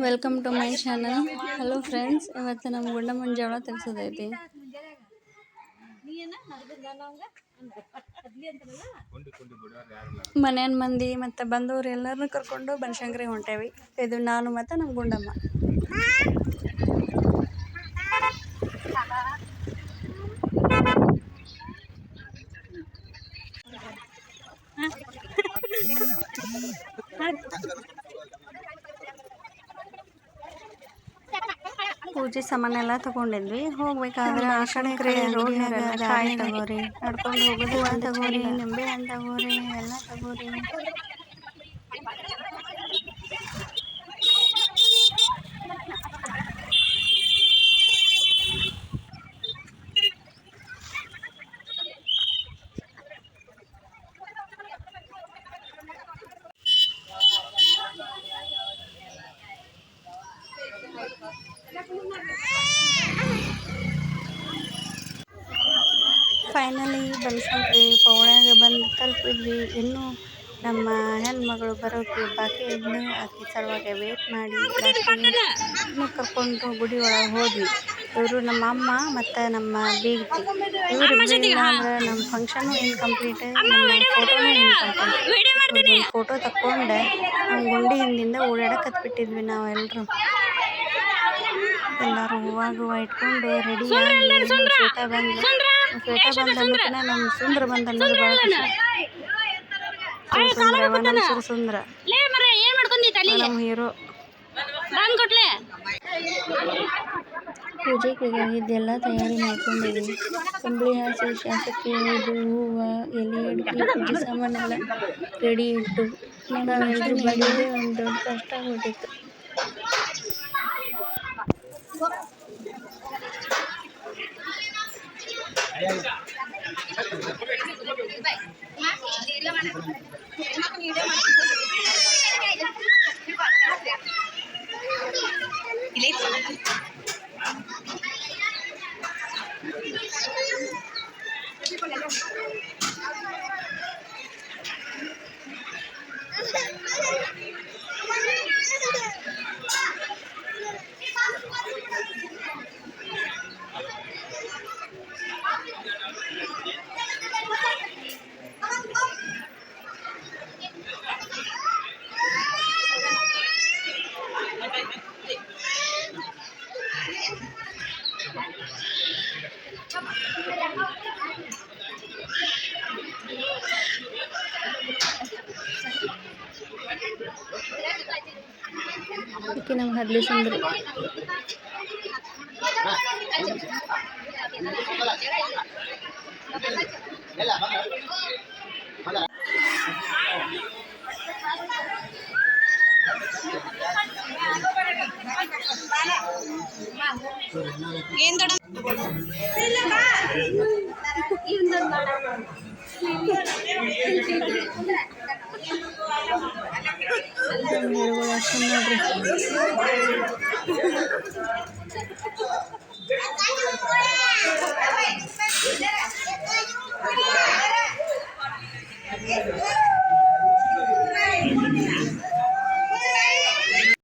welcome to my channel hello friends ಇವತ್ತು ನಮ್ಮ ಗುಂಡಮ್ಮನ ಜವಳ ತೆಗ್ಸೋದೈತಿ ಮನೆಯ ಮಂದಿ ಮತ್ತು ಬಂದವರು ಎಲ್ಲರನ್ನೂ ಕರ್ಕೊಂಡು ಬನಶಂಕರಿ ಹೊಂಟೇವಿ ಇದು ನಾನು ಮತ್ತು ನಮ್ಮ ಗುಂಡಮ್ಮ ಪೂಜೆ ಸಾಮಾನೆಲ್ಲ ತಗೊಂಡಿದ್ವಿ. ಹೋಗ್ಬೇಕಾದ್ರೆ ಆ ಕಡೆ ಕಾಯಿ ತಗೋರಿ, ನಡ್ಕೊಂಡು ಹೋಗೋದು ತಗೋರಿ, ನಿಂಬೆ ಹಣ್ಣು ತಗೋರಿ, ಎಲ್ಲ ತಗೋರಿ. ಫೈನಲಿ ಬನಶಂಕರಿ ಪವಳ್ಯಾಗ ಬಂದು ತಲುಪಿದ್ವಿ. ಇನ್ನೂ ನಮ್ಮ ಹೆಣ್ಮಗಳು ಬರೋಕೆ ಬಾಕಿ ಇದ್ದು ಆಕೆ ಸಲುವಾಗಿ ವೇಟ್ ಮಾಡಿ ಇನ್ನೂ ಕರ್ಕೊಂಡು ಗುಡಿ ಒಳಗೆ ಹೋದ್ವಿ. ಇವರು ನಮ್ಮ ಅಮ್ಮ ಮತ್ತು ನಮ್ಮ ಬೀಗ್ತಿ. ಇವರು ಅಂದ್ರೆ ನಮ್ಮ ಫಂಕ್ಷನು ಇನ್ಕಂಪ್ಲೀಟ್ ನಮ್ಮ ಫೋಟೋನೂ ಇನ್ಕಂಪ್ಲೀಟ್ ಫೋಟೋ ತಕ್ಕೊಂಡು. ನಮ್ಮ ಗುಂಡಿ ಹಿಂದಿಂದ ಓಡಾಡಕ್ಕೆ ಹತ್ಬಿಟ್ಟಿದ್ವಿ ಎಲ್ಲರೂ ಎಲ್ಲರೂ ಹೂವಾಗ ಹೂವು ಇಟ್ಕೊಂಡು ರೆಡಿ ಶ್ವೇತಾ ಬಂದು ಶ್ವೇತಾ ಬಂದ ಅನ್ನೋದನ್ನ ನಮ್ಮ ಸುಂದ್ರ ಬಂದ ಅನ್ನೋದು ಭಾಳ ಖುಷಿ. ಸುಂದ್ರ ನಮ್ಮ ಹೀರೋ. ಇದೆಲ್ಲ ತಯಾರಿ ಮಾಡ್ಕೊಂಡಿದ್ವಿ ಕಂಬಳಿ ಹಾಸಿ ಶಾಸಕಿ ಇದು ಹೂವು ಎಲೆ ಅಡಿಕೆ ಪೂಜೆ ಸಾಮಾನೆಲ್ಲ ರೆಡಿ ಇಟ್ಟು. ನಾವೆಲ್ಲರೂ ಬಂದಿದ್ದೆ ಒಂದು ದೊಡ್ಡ ಕಷ್ಟ ಆಗ್ಬಿಟ್ಟಿತ್ತು Thank you. ನಮ್ಗೆ ಹದ್ಲಿ ಸುಂದ್ರಿ ఏందడం అందరూ కూడా వస్తున్నారు